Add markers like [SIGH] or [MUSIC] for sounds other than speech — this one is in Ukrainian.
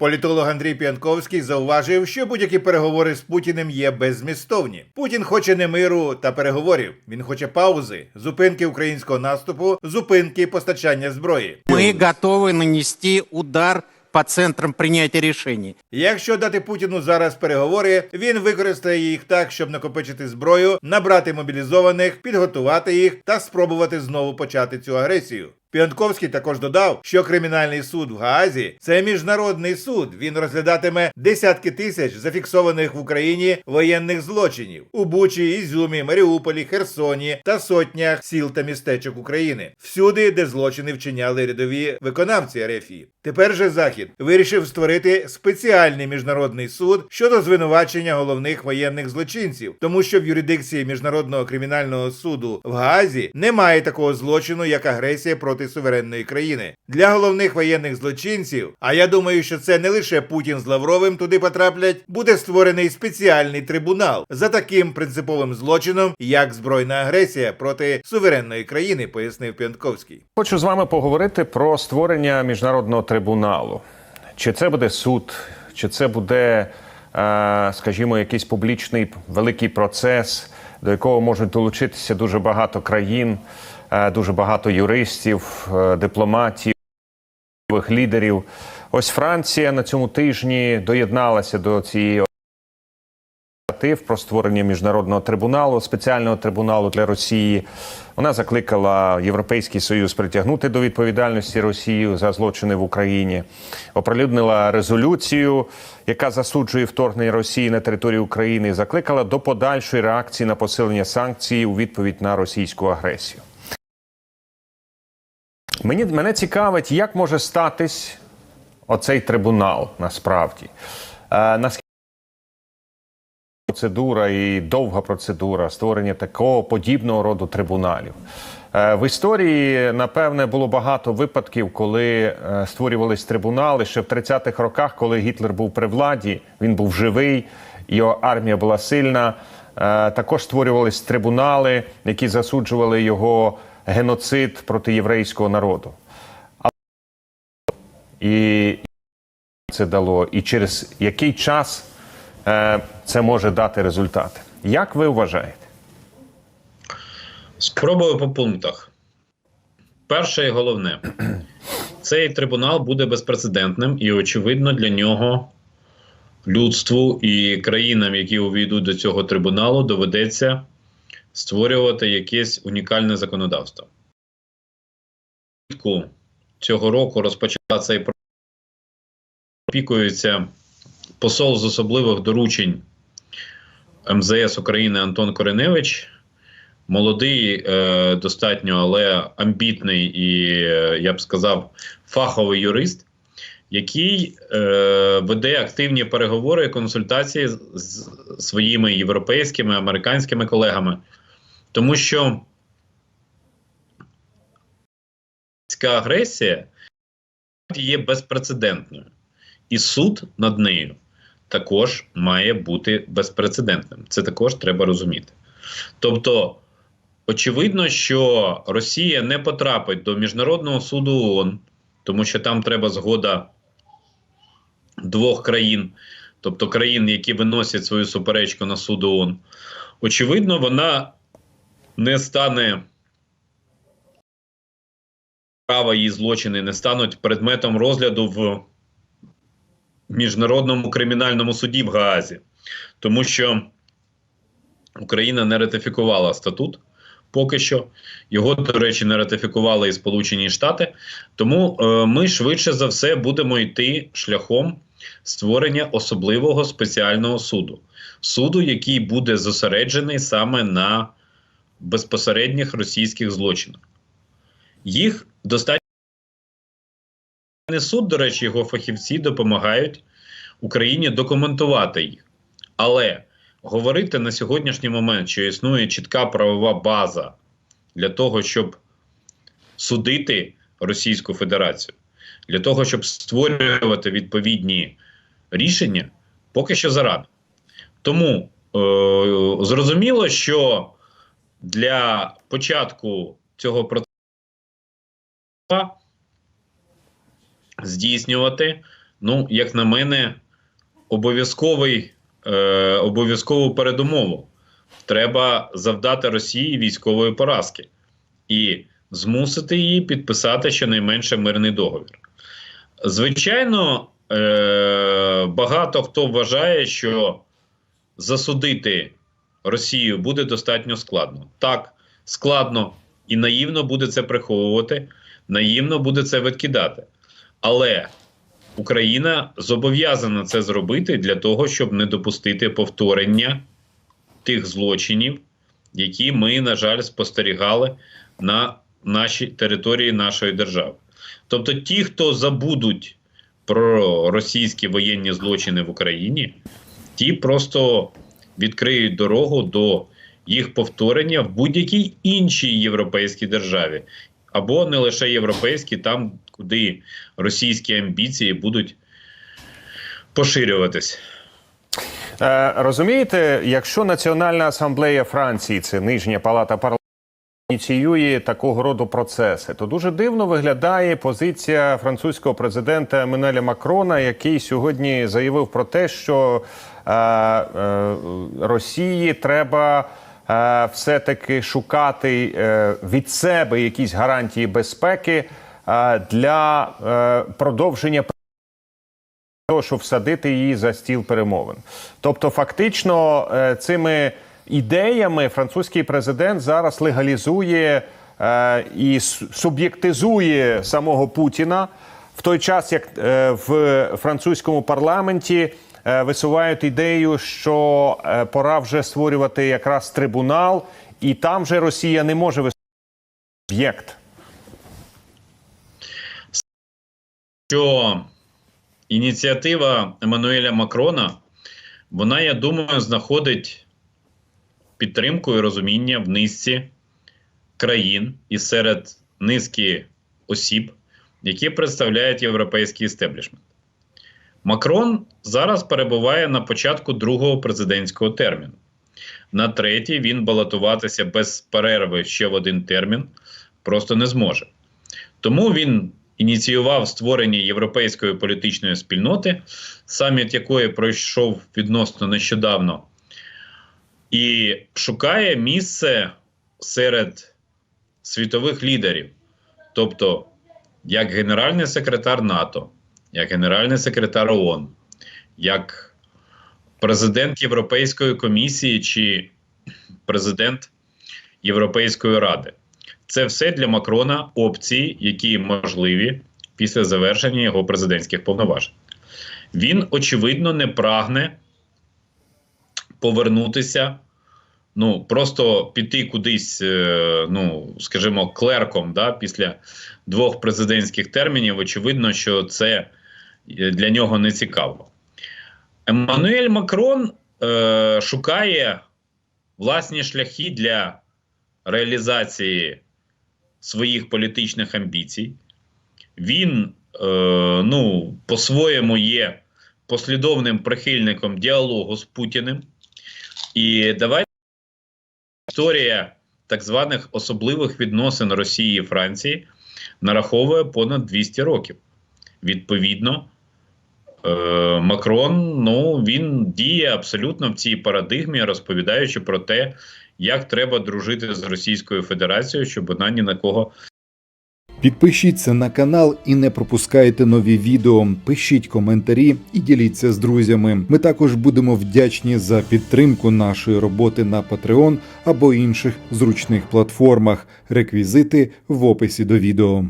Політолог Андрій П'янковський зауважив, що будь-які переговори з Путіним є беззмістовні. Путін хоче не миру та переговорів. Він хоче паузи, зупинки українського наступу, зупинки постачання зброї. Мы готовы нанести удар по центрам принятия решений. Якщо дати Путіну зараз переговори, він використає їх так, щоб накопичити зброю, набрати мобілізованих, підготувати їх та спробувати знову почати цю агресію. Піонтковський також додав, що кримінальний суд в Гаазі це міжнародний суд. Він розглядатиме десятки тисяч зафіксованих в Україні воєнних злочинів у Бучі, Ізюмі, Маріуполі, Херсоні та сотнях сіл та містечок України, всюди, де злочини вчиняли рядові виконавці Арефії. Тепер же Захід вирішив створити спеціальний міжнародний суд щодо звинувачення головних воєнних злочинців, тому що в юрисдикції міжнародного кримінального суду в Гаазі немає такого злочину, як агресія проти суверенної країни. Для головних воєнних злочинців, а я думаю, що це не лише Путін з Лавровим туди потраплять, буде створений спеціальний трибунал за таким принциповим злочином, як збройна агресія проти суверенної країни, пояснив П'янковський. Хочу з вами поговорити про створення міжнародного трибуналу. Чи це буде суд, чи це буде, е, скажімо, якийсь публічний великий процес, до якого можуть долучитися дуже багато країн, дуже багато юристів, е, дипломатів, лідерів. Ось Франція на цьому тижні доєдналася до цієї ініціатив про створення міжнародного трибуналу, спеціального трибуналу для Росії. Вона закликала Європейський Союз притягнути до відповідальності Росію за злочини в Україні. Оприлюднила резолюцію, яка засуджує вторгнення Росії на територію України. Закликала до подальшої реакції на посилення санкцій у відповідь на російську агресію. Мені мене цікавить, як може статись оцей трибунал насправді. Е, наскільки процедура і довга процедура створення такого подібного роду трибуналів. Е, В історії, напевне, було багато випадків, коли е, створювались трибунали ще в 30-х роках, коли Гітлер був при владі, він був живий, його армія була сильна. Е, Також створювались трибунали, які засуджували його геноцид проти єврейського народу. І це дало, і через який час е, це може дати результати. Як ви вважаєте? Спробую по пунктах. Перше і головне, [CLEARS THROAT] цей трибунал буде безпрецедентним, і, очевидно, для нього людству і країнам, які увійдуть до цього трибуналу, доведеться створювати якесь унікальне законодавство. Цього року розпочала цей процес. Опікується посол з особливих доручень МЗС України Антон Кореневич молодий, е, достатньо, але амбітний і, е, я б сказав, фаховий юрист, який е, веде активні переговори і консультації з своїми європейськими американськими колегами, тому що агресія є безпрецедентною, і суд над нею також має бути безпрецедентним. Це також треба розуміти. Тобто, очевидно, що Росія не потрапить до Міжнародного суду ООН, тому що там треба згода двох країн, тобто країн, які виносять свою суперечку на суд ООН. Очевидно, вона не стане. Права її злочини не стануть предметом розгляду в міжнародному кримінальному суді в Гаазі, тому що Україна не ратифікувала статут поки що. Його, до речі, не ратифікували і Сполучені Штати. Тому е, ми швидше за все будемо йти шляхом створення особливого спеціального суду. Суду, який буде зосереджений саме на безпосередніх російських злочинах. Їх достатньо суд, до речі, його фахівці допомагають Україні документувати їх. Але говорити на сьогоднішній момент, що існує чітка правова база для того, щоб судити Російську Федерацію, для того, щоб створювати відповідні рішення, поки що зарано. Тому е- зрозуміло, що для початку цього процесу здійснювати ну, як на мене, обов'язковий, е, обов'язкову передумову. Треба завдати Росії військової поразки і змусити її підписати щонайменше мирний договір. Звичайно, е, багато хто вважає, що засудити Росію буде достатньо складно. Так, складно і наївно буде це приховувати, наївно буде це відкидати. Але Україна зобов'язана це зробити для того, щоб не допустити повторення тих злочинів, які ми, на жаль, спостерігали на нашій території нашої держави. Тобто, ті, хто забудуть про російські воєнні злочини в Україні, ті просто відкриють дорогу до їх повторення в будь-якій іншій європейській державі, або не лише європейській, там, куди російські амбіції будуть поширюватись. Е, розумієте, якщо Національна асамблея Франції, це нижня палата парламенту, ініціює такого роду процеси, то дуже дивно виглядає позиція французького президента Еммануеля Макрона, який сьогодні заявив про те, що Росії треба. е, Все-таки шукати е, від себе якісь гарантії безпеки е, для е, продовження того, щоб всадити її за стіл перемовин. Тобто, фактично, е, цими ідеями французький президент зараз легалізує е, і суб'єктизує самого Путіна в той час, як е, в французькому парламенті е, висувають ідею, що е, пора вже створювати якраз трибунал, і там же Росія не може виступати об'єкт. що ініціатива Еммануеля Макрона, вона, я думаю, знаходить підтримку і розуміння в низці країн і серед низки осіб, які представляють європейський істеблішмент. Макрон зараз перебуває на початку другого президентського терміну. На третій він балотуватися без перерви ще в один термін просто не зможе. Тому він ініціював створення європейської політичної спільноти, саміт якої пройшов відносно нещодавно, і шукає місце серед світових лідерів, тобто як генеральний секретар НАТО, як генеральний секретар ООН, як президент Європейської комісії чи президент Європейської ради. Це все для Макрона опції, які можливі після завершення його президентських повноважень. Він, очевидно, не прагне повернутися, ну, просто піти кудись, е, ну, скажімо, клерком да, після двох президентських термінів. Очевидно, що це для нього не цікаво. Еммануель Макрон е, шукає власні шляхи для реалізації своїх політичних амбіцій. Він е, ну, по-своєму є послідовним прихильником діалогу з Путіним. І давайте історія так званих особливих відносин Росії і Франції нараховує понад 200 років. Відповідно, е, Макрон ну, він діє абсолютно в цій парадигмі, розповідаючи про те, як треба дружити з Російською Федерацією, щоб вона ні на кого Підпишіться на канал і не пропускайте нові відео. Пишіть коментарі і діліться з друзями. Ми також будемо вдячні за підтримку нашої роботи на Patreon або інших зручних платформах. Реквізити в описі до відео.